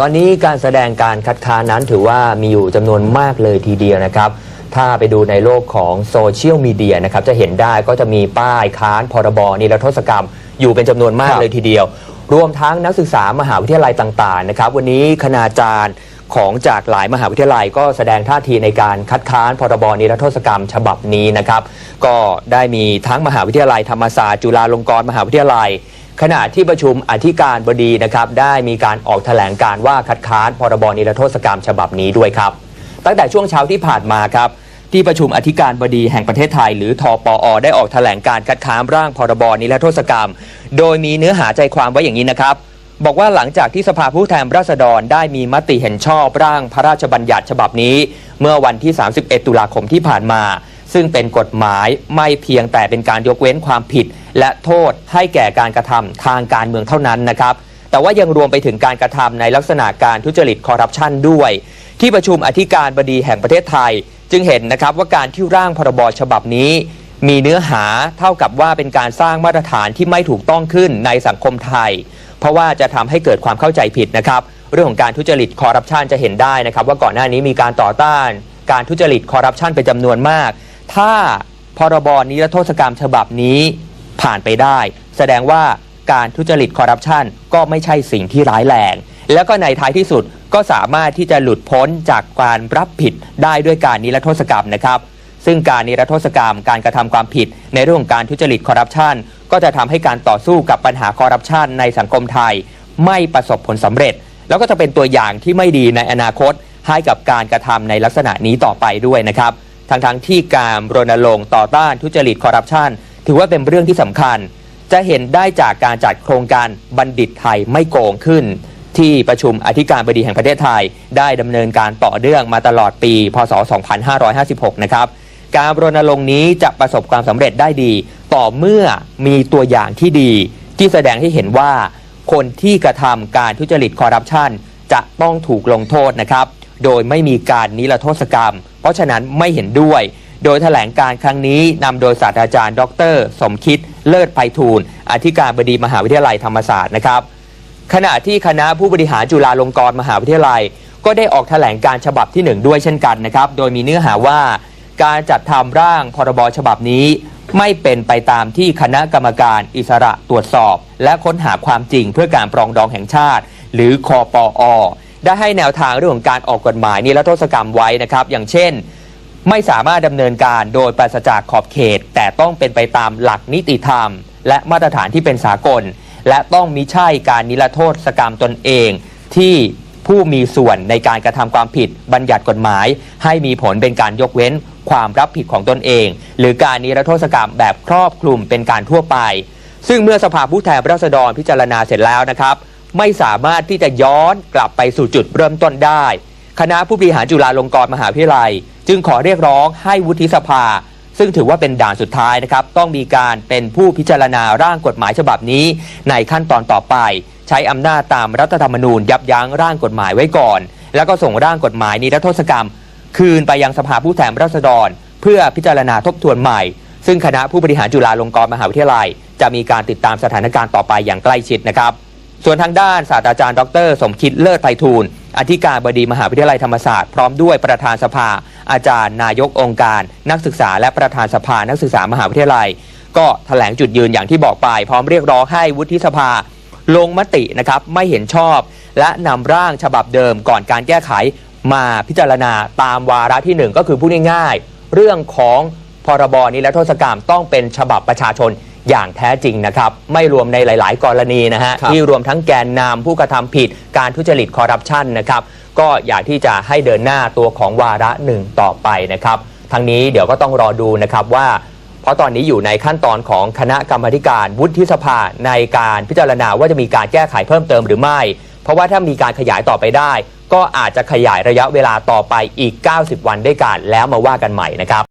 ตอนนี้การแสดงการคัดค้านนั้นถือว่ามีอยู่จำนวนมากเลยทีเดียวนะครับ ถ้าไปดูในโลกของโซเชียลมีเดียนะครับ จะเห็นได้ก็จะมีป้ายค้านพรบนิรโทษกรรม อยู่เป็นจำนวนมากเลยทีเดียว รวมทั้งนักศึกษามหาวิทยาลัยต่าง ๆ นะครับ วันนี้คณาจารย์ของจากหลายมหาวิทยาลัยก็แสดงท่าทีในการคัดค้านพรบนิรโทษกรรมฉบับนี้นะครับ ก็ได้มีทั้งมหาวิทยาลัยธรรมศาสตร์จุฬาลงกรณ์มหาวิทยาลัย ขณะที่ประชุมอธิการบดีนะครับได้มีการออกแถลงการว่าคัดค้านพรบนิรโทษกรรมฉบับนี้ด้วยครับ ตั้งแต่ช่วงเช้าที่ผ่านมาครับที่ประชุมอธิการบดีแห่งประเทศไทย หรือทปอ ได้ออกแถลงการคัดค้านร่างพรบนิรโทษกรรม โดยมีเนื้อหาใจความไว้อย่างนี้นะครับบอกว่าหลังจากที่สภาผู้แทนราษฎรได้มีมติเห็นชอบร่างพระราชบัญญัติฉบับนี้ เมื่อวันที่ 31 ตุลาคมที่ผ่านมา ซึ่งเป็นกฎหมายไม่เพียงแต่เป็นการยกเว้นความผิด และโทษให้แก่การกระทำทางการเมืองเท่านั้นนะครับแต่ว่ายังรวมไปถึงการกระทำในลักษณะการทุจริตคอร์รัปชันด้วย ที่ประชุมอธิการบดีแห่งประเทศไทย จึงเห็นนะครับว่าการที่ร่างพรบฉบับนี้ มีเนื้อหาเท่ากับว่าเป็นการสร้างมาตรฐานที่ไม่ถูกต้องขึ้นในสังคมไทย เพราะว่าจะทำให้เกิดความเข้าใจผิดนะครับเรื่องของการทุจริตคอร์รัปชันจะเห็นได้นะครับว่าก่อนหน้านี้มีการต่อต้าน การทุจริตคอร์รัปชันเป็นจำนวนมาก ถ้าพรบนิรโทษกรรมฉบับนี้ผ่านไปได้ แสดงว่าการทุจริตคอร์รัปชันก็ไม่ใช่สิ่งที่ร้ายแรง แล้วก็ในท้ายที่สุดก็สามารถที่จะหลุดพ้นจากการรับผิดได้ด้วยการนิรโทษกรรมนะครับ ซึ่งการนิรโทษกรรมการกระทำความผิด ในเรื่องของการทุจริตคอร์รัปชันก็จะทำให้การต่อสู้กับปัญหาคอร์รัปชันในสังคมไทย ไม่ประสบผลสำเร็จ แล้วก็จะเป็นตัวอย่างที่ไม่ดีในอนาคตให้กับการกระทำในลักษณะนี้ต่อไปด้วยนะครับ ทั้งทั้งๆที่การรณรงค์ต่อต้านทุจริตคอร์รัปชันถือว่าเป็นเรื่องที่สำคัญ จะเห็นได้จากการจัดโครงการบัณฑิตไทยไม่โกงขึ้น ที่ประชุมอธิการบดีแห่งประเทศไทย ได้ดำเนินการต่อเนื่องมาตลอดปี พศ 2556 นะครับ การรณรงค์นี้จะประสบความสำเร็จได้ดี ต่อเมื่อมีตัวอย่างที่ดี ที่แสดงให้เห็นว่า คนที่กระทำการทุจริตคอร์รัปชันจะต้องถูกลงโทษนะครับ โดยไม่มีการนิรโทษกรรม เพราะฉะนั้นไม่เห็นด้วย โดยแถลงการครั้งนี้นำโดยศาสตราจารย์ ดร สมคิดเลิศไพฑูรย์อธิการบดีมหาวิทยาลัยธรรมศาสตร์นะครับ ขณะที่คณะผู้บริหารจุฬาลงกรณ์มหาวิทยาลัย ก็ได้ออกแถลงการฉบับที่หนึ่งด้วยเช่นกันนะครับ โดยมีเนื้อหาว่าการจัดทำร่างพรบฉบับนี้ไม่เป็นไปตามที่คณะกรรมการอิสระตรวจสอบ และค้นหาความจริงเพื่อการปรองดองแห่งชาติ หรือคอปอ ได้ให้แนวทางเรื่องของการออกกฎหมายนิรโทษกรรมไว้นะครับ อย่างเช่น ไม่สามารถดำเนินการโดยปราศจากขอบเขต แต่ต้องเป็นไปตามหลักนิติธรรม และมาตรฐานที่เป็นสากล และต้องมิใช่การนิรโทษกรรมตนเอง ที่ผู้มีส่วนในการกระทำความผิดบัญญัติกฎหมาย ให้มีผลเป็นการยกเว้นความรับผิดของตนเอง หรือการนิรโทษกรรมแบบครอบคลุมเป็นการทั่วไป ซึ่งเมื่อสภาผู้แทนราษฎรพิจารณาเสร็จแล้วนะครับ ไม่สามารถที่จะย้อนกลับไปสู่จุดเริ่มต้นได้ คณะผู้บริหารจุฬาลงกรณ์มหาวิทยาลัย จึงขอเรียกร้องให้วุฒิสภา ซึ่งถือว่าเป็นด่านสุดท้ายนะครับ ต้องมีการเป็นผู้พิจารณาร่างกฎหมายฉบับนี้ ในขั้นตอนต่อไป ใช้อำนาจตามรัฐธรรมนูญยับยั้งร่างกฎหมายไว้ก่อน แล้วก็ส่งร่างกฎหมายนิรโทษกรรม คืนไปยังสภาผู้แทนราษฎร เพื่อพิจารณาทบทวนใหม่ ซึ่งคณะผู้บริหารจุฬาลงกรณ์มหาวิทยาลัย จะมีการติดตามสถานการณ์ต่อไปอย่างใกล้ชิดนะครับ ส่วนทางด้านศาสตราจารย์ดร สมคิดเลิศไพฑูรย์อธิการบดีมหาวิทยาลัยธรรมศาสตร์พร้อมด้วยประธานสภา อาจารย์ นายกองค์การ นักศึกษา และประธานสภานักศึกษามหาวิทยาลัย ก็แถลงจุดยืนอย่างที่บอกไป พร้อมเรียกร้องให้วุฒิสภา ลงมตินะครับไม่เห็นชอบ และนำร่างฉบับเดิมก่อนการแก้ไขมาพิจารณาตามวาระที่หนึ่งก็คือพูดง่ายๆเรื่องของพรบนิรโทษกรรมต้องเป็นฉบับประชาชน อย่างแท้จริงนะครับ ไม่รวมในหลาย ๆ กรณีนะฮะครับที่รวมทั้งแกนนำผู้กระทำผิดการทุจริตคอร์รัปชันนะครับ ก็อยากที่จะให้เดินหน้าตัวของวาระหนึ่งต่อไปนะครับทั้งนี้เดี๋ยวก็ต้องรอดูนะครับว่า เพราะตอนนี้อยู่ในขั้นตอนของคณะกรรมาธิการวุฒิสภาในการพิจารณาว่าจะมีการแก้ไขเพิ่มเติมหรือไม่ เพราะว่าถ้ามีการขยายต่อไปได้ ก็อาจจะขยายระยะเวลาต่อไปอีก 90 วันด้วยกันแล้วมาว่ากันใหม่นะครับ